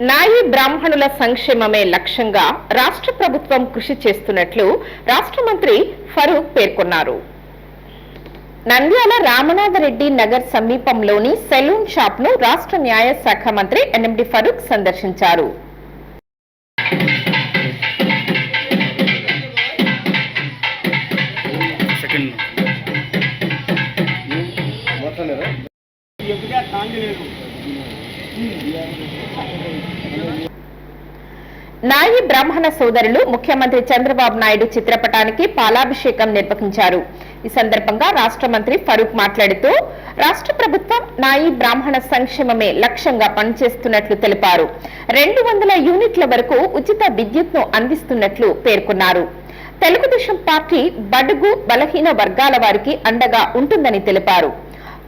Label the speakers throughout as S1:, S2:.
S1: నాయి బ్రాహ్మణుల సంక్షేమమే లక్ష్యంగా రాష్ట్ర ప్రభుత్వం కృషి చేస్తున్నట్లు రాష్ట్ర మంత్రి ఫరూక్ పేర్కొన్నారు. నంద్యాల రామనాథరెడ్డి నగర్ సమీపంలోని సెలూన్ షాప్ను రాష్ట్ర న్యాయ శాఖ మంత్రి ఎన్ఎండి ఫరూక్ సందర్శించారు. నాయి బ్రాహ్మణ సోదరులు ముఖ్యమంత్రి చంద్రబాబు నాయుడు చిత్రపటానికి పాలాభిషేకం నిర్వహించారు. ఈ సందర్భంగా రాష్ట్ర మంత్రి ఫరూక్ మాట్లాడుతూ రాష్ట్ర ప్రభుత్వం నాయి బ్రాహ్మణ సంక్షేమమే లక్ష్యంగా పనిచేస్తున్నట్లు తెలిపారు. రెండు వందల యూనిట్ల వరకు ఉచిత విద్యుత్ను అందిస్తున్నట్లు పేర్కొన్నారు. తెలుగుదేశం పార్టీ బడుగు బలహీన వర్గాల వారికి అండగా ఉంటుందని తెలిపారు.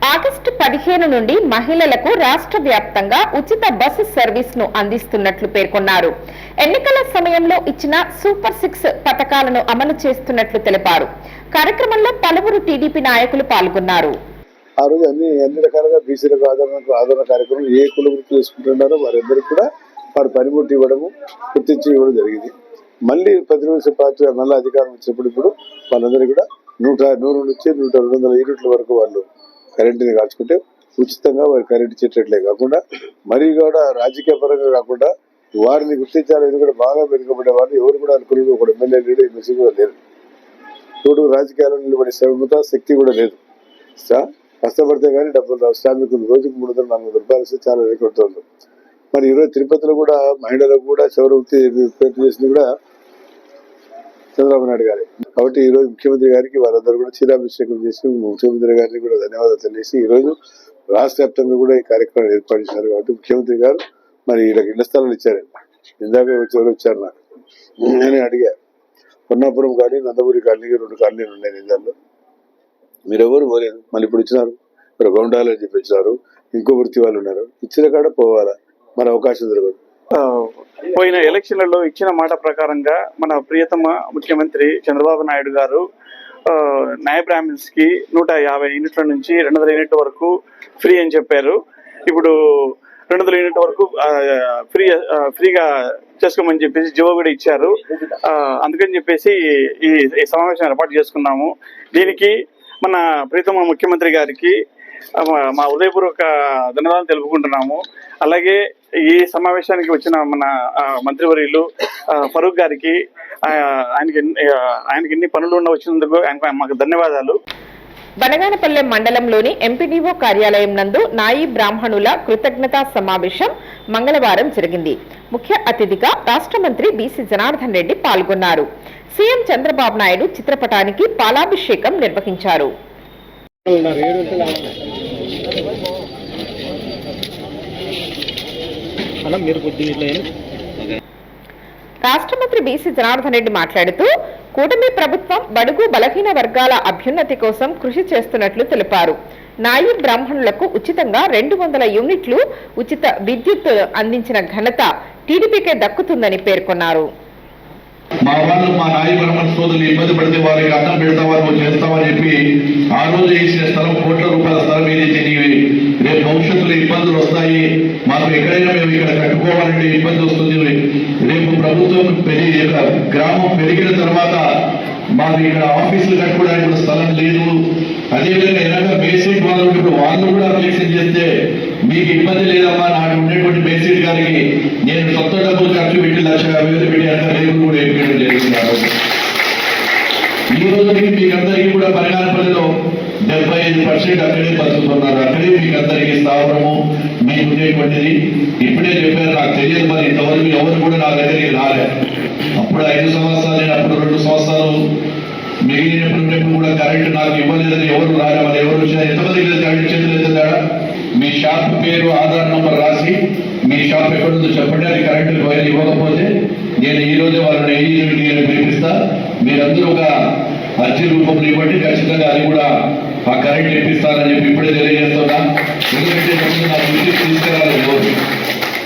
S1: ఆగస్టు పదిహేను నుండి మహిళలకు రాష్ట్ర వ్యాప్తంగా ఉచిత బస్సు సర్వీస్ను అందిస్తున్నట్లు పేర్కొన్నారు. ఎన్నికల సమయంలో ఇచ్చిన సూపర్ సిక్స్ పథకాలను అమలు చేస్తున్నట్లు తెలిపారు. కార్యక్రమంలో పలువురు టీడీపీ నాయకులు పాల్గొన్నారు.
S2: ఆ రోజు అన్ని అన్ని రకాలుగా బీసీలకు ఆదరణ ఆదరణ కార్యక్రమం ఏ కుల వృత్తి చేసుకుంటున్నారో వారందరికీ కూడా వారు పనిముట్టి ఇవ్వడము గుర్తించి ఇవ్వడం జరిగింది. మళ్ళీ ప్రతిపక్ష పార్టీ మళ్ళీ అధికారం వచ్చినప్పుడు ఇప్పుడు వాళ్ళందరికీ కూడా నూట నూరు నుంచి నూట రెండు వందల యూనిట్ల వరకు వాళ్ళు కరెంటుని కాల్చుకుంటే ఉచితంగా వారి కరెంట్ ఇచ్చేటట్లే కాకుండా మరీ కూడా రాజకీయ పరంగా కాకుండా వారిని గుర్తించాలి ఎందుకంటే బాగా వెనుకబడే వాళ్ళు ఎవరు కూడా అనుకున్నారు ఒక ఎమ్మెల్యే లేడు ఎమ్మెల్సీ కూడా లేరు. తోడు రాజకీయాల్లో నిలబడే శ్రమత శక్తి కూడా లేదు. కష్టపడితే కానీ డబ్బులు రావు. శ్రామికులు రోజుకు మూడు వందల నాలుగు వందల రూపాయలు వస్తే చాలా వెనుకొడుతుంది మరి ఈరోజు తిరుపతిలో కూడా మహిళలకు కూడా చౌర ప్రయత్నం చేసింది కూడా చంద్రబాబు నాయుడు గారి. కాబట్టి ఈ రోజు ముఖ్యమంత్రి గారికి వారందరూ కూడా క్షీరాభిషేకం చేసి ముఖ్యమంత్రి గారికి కూడా ధన్యవాదాలు తెలియజేసి ఈ రోజు రాష్ట్ర వ్యాప్తంగా కూడా ఈ కార్యక్రమం ఏర్పాటు చేశారు కాబట్టి ముఖ్యమంత్రి గారు మరి వీళ్ళకి ఇళ్ళ స్థలాలు ఇచ్చారండి ఇందాక వచ్చేవారు వచ్చారు నాకు. నేనే అడిగా. పొన్నాపురం కానీ నందమూరి కాలనీ రెండు కాలనీలు ఉన్నాయి నిజాల్లో మీరెవరు పోలేదు. మళ్ళీ ఇప్పుడు ఇచ్చినారు ఇక్కడ గౌండాలు అని చెప్పి ఇచ్చినారు ఇంకో వృత్తి వాళ్ళు ఉన్నారు. ఇచ్చిన కాడ పోవాలా? మన అవకాశం దొరకదు.
S3: పోయిన ఎలక్షన్లలో ఇచ్చిన మాట ప్రకారంగా మన ప్రియతమ ముఖ్యమంత్రి చంద్రబాబు నాయుడు గారు న్యాయ బ్రాహ్మిన్స్కి నూట యాభై యూనిట్ల నుంచి రెండు వందల యూనిట్ల వరకు ఫ్రీ అని చెప్పారు. ఇప్పుడు రెండు వందల యూనిట్ల వరకు ఫ్రీ ఫ్రీగా చేసుకోమని చెప్పేసి జివో కూడా ఇచ్చారు. అందుకని చెప్పేసి ఈ ఈ సమావేశం ఏర్పాటు చేసుకున్నాము. దీనికి మన ప్రీతమ ముఖ్యమంత్రి గారికి మా- మా ఉదయపూర్వక ధన్యవాదాలు తెలుపుకుంటున్నాము. అలాగే ఈ సమావేశానికి వచ్చిన మన మంత్రివర్యులు ఫరూక్ గారికి ఆయనకి ఆయనకి ఎన్ని పనులు ఉన్న వచ్చినందుకు ఆయనకు మాకు ధన్యవాదాలు.
S1: బనగానపల్లె మండలంలోని ఎంపీడీఓ కార్యాలయం నందు నాయి బ్రాహ్మణుల కృతజ్ఞతా సమావేశం మంగళవారం జరిగింది. ముఖ్య అతిథిగా రాష్ట్ర మంత్రి బీసీ జనార్దన్ రెడ్డి పాల్గొన్నారు. సీఎం చంద్రబాబు నాయుడు చిత్రపటానికి పాలాభిషేకం నిర్వహించారు.
S4: అన్న మీరు కొద్దిగా
S1: రాష్ట్ర మంత్రి బీసీ జనార్దన్ రెడ్డి మాట్లాడుతూ కూటమి ప్రభుత్వం బడుగు బలహీన వర్గాల అభ్యున్నతి కోసం కృషి చేస్తున్నట్లు తెలిపారు. నాయి బ్రాహ్మణులకు ఉచితంగా రెండు వందల యూనిట్లు ఉచిత విద్యుత్ అందించిన ఘనత టీడీపీకే దక్కుతుందని పేర్కొన్నారు.
S5: మా వాళ్ళు మా నాయి బ్రహ్మణ సోదరులు ఇబ్బంది పడితే వారికి అన్నం పెడతామని చేస్తామని చెప్పి ఆ రోజు వేసిన స్థలం కోట్ల రూపాయల స్థలం భవిష్యత్తులో ఇబ్బందులు వస్తాయి. మాకు ఎక్కడైనా మేము ఇక్కడ కట్టుకోవాలంటే ఇబ్బంది వస్తుంది. రేపు ప్రభుత్వం పెరిగి గ్రామం పెరిగిన తర్వాత మాకు ఇక్కడ ఆఫీసులు కట్టుకోవడానికి స్థలం లేదు. అదేవిధంగా ఎలాగ బేసిక్ వాళ్ళు ఇప్పుడు వాళ్ళు కూడా అప్లికేషన్ చేస్తే మీకు ఇబ్బంది లేదమ్మా నాకు ఉండేటువంటి బేసిక్ గారికి నేను సొంత డబ్బులు ఖర్చు పెట్టి లక్ష యాభై వేలు పెట్టి అంత రేపు కూడా ఎంపికలు లేదు. ఈ రోజుకి మీకు అందరికీ కూడా పరిణామపల్లిలో డెబ్బై ఐదు పర్సెంట్ అక్కడే బతుకుతున్నారు అక్కడే మీకు అందరికీ స్థావరము మీకు ఉండేటువంటిది. ఇప్పుడే చెప్పారు నాకు తెలియదు మరి ఇంతవరకు ఎవరు కూడా నా దగ్గరికి రాలే. అప్పుడు ఐదు సంవత్సరాలు నేను అప్పుడు రెండు సంవత్సరాలు మిగిలినప్పుడు కూడా కరెంట్ నాకు ఇవ్వలేదని ఎవరు రాలే. మరి ఎవరు వచ్చినా ఎంతమంది లేదు కరెంట్ చేతులు ఎత్తుతాడా మీ షాప్ పేరు ఆధార్ నంబర్ రాసి మీ షాప్ ఎక్కడుందో చెప్పండి అది కరెంట్ వైర్ ఇవ్వకపోతే నేను ఈ రోజు వాళ్ళని ఏ నేను పిలిపిస్తా. మీరందరూ ఒక అర్జీ రూపంలో ఇవ్వండి ఖచ్చితంగా అది కూడా ఆ కరెంట్ ఇప్పిస్తానని చెప్పి ఇప్పుడే తెలియజేస్తున్నా. ఎందుకంటే నా దృష్టికి తీసుకురాలేదు ఎవరు.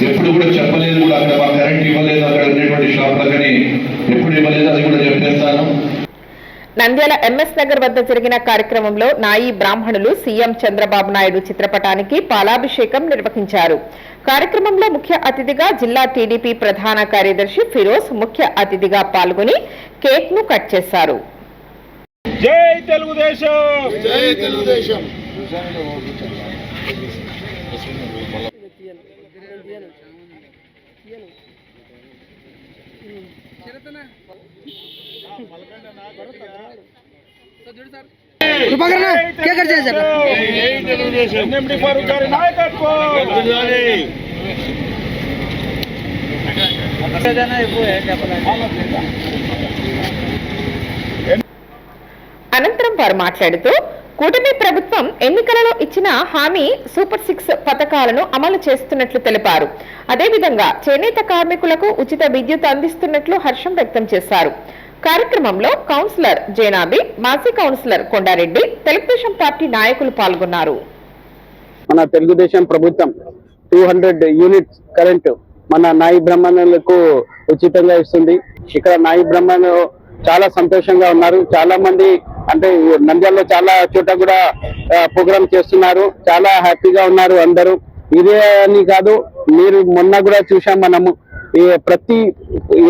S5: ఎప్పుడు కూడా చెప్పలేదు కూడా అక్కడ మా కరెంట్ ఇవ్వలేదు అక్కడ ఉండేటువంటి షాప్లకని. ఎప్పుడు ఇవ్వలేదు అది కూడా చెప్పేస్తాను.
S1: నంద్యాల ఎంఎస్ నగర్ వద్ద జరిగిన కార్యక్రమంలో నాయి బ్రాహ్మణులు సీఎం చంద్రబాబు నాయుడు చిత్రపటానికి పాలాభిషేకం నిర్వహించారు. కార్యక్రమంలో ముఖ్య అతిథిగా జిల్లా టీడీపీ ప్రధాన కార్యదర్శి ఫిరోజ్ ముఖ్య అతిథిగా పాల్గొని కేక్ను కట్ చేశారు.
S4: జై తెలుగుదేశం.
S2: జై తెలుగుదేశం.
S4: ఎన్ఎండి ఫారూక్ గారి నాయకత్వం.
S1: అనంతరం మాట్లాడుతూ కూటమి ప్రభుత్వం ఎన్నికలలో ఇచ్చిన హామీ సూపర్ సిక్స్ పథకాలను అమలు చేస్తున్నట్లు తెలిపారు. అదేవిధంగా చేనేత కార్మికులకు ఉచిత విద్యుత్ అందిస్తున్నట్లు హర్షం వ్యక్తం చేశారు. కార్యక్రమంలో కౌన్సిలర్ జేనాబి మాజీ కౌన్సిలర్ కొండారెడ్డి తెలుగుదేశం పార్టీ నాయకులు పాల్గొన్నారు.
S6: మన తెలుగుదేశం ప్రభుత్వం టూ హండ్రెడ్ యూనిట్స్ కరెంట్ మన నాయి బ్రహ్మణులకు ఉచితంగా ఇస్తుంది. ఇక్కడ నాయి బ్రహ్మణులు చాలా సంతోషంగా ఉన్నారు. చాలా మంది అంటే నంద్యాలలో చాలా చోట కూడా ప్రోగ్రామ్ చేస్తున్నారు. చాలా హ్యాపీగా ఉన్నారు అందరూ. ఇదే అని కాదు మీరు మొన్న కూడా చూసాం మనము. ప్రతి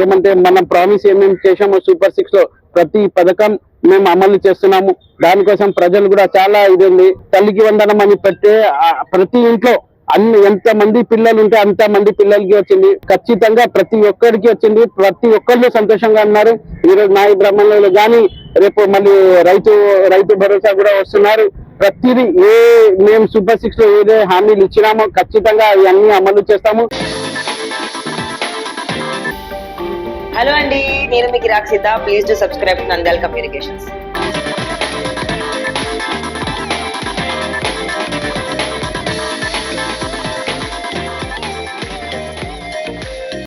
S6: ఏమంటే మనం ప్రామిస్ ఏమేమి చేసామో సూపర్ సిక్స్లో ప్రతి పథకం మేము అమలు చేస్తున్నాము. దానికోసం ప్రజలు కూడా చాలా ఇది ఉంది. తల్లికి వందనం అని పెట్టే ప్రతి ఇంట్లో అన్ని ఎంత మంది పిల్లలు ఉంటే అంత మంది పిల్లలకి వచ్చింది. ఖచ్చితంగా ప్రతి ఒక్కరికి వచ్చింది. ప్రతి ఒక్కళ్ళు సంతోషంగా ఉన్నారు. ఈరోజు నాయ బ్రాహ్మణులు కానీ రేపు మళ్ళీ రైతు రైతు భరోసా కూడా వస్తున్నారు. ప్రతిదీ ఏ మేము సూపర్ సిక్స్లో ఏదే హామీలు ఇచ్చినామో ఖచ్చితంగా అవన్నీ అమలు చేస్తాము.
S7: హలో అండి నేను మీకు Rakshita. Please to subscribe Nandyala communications.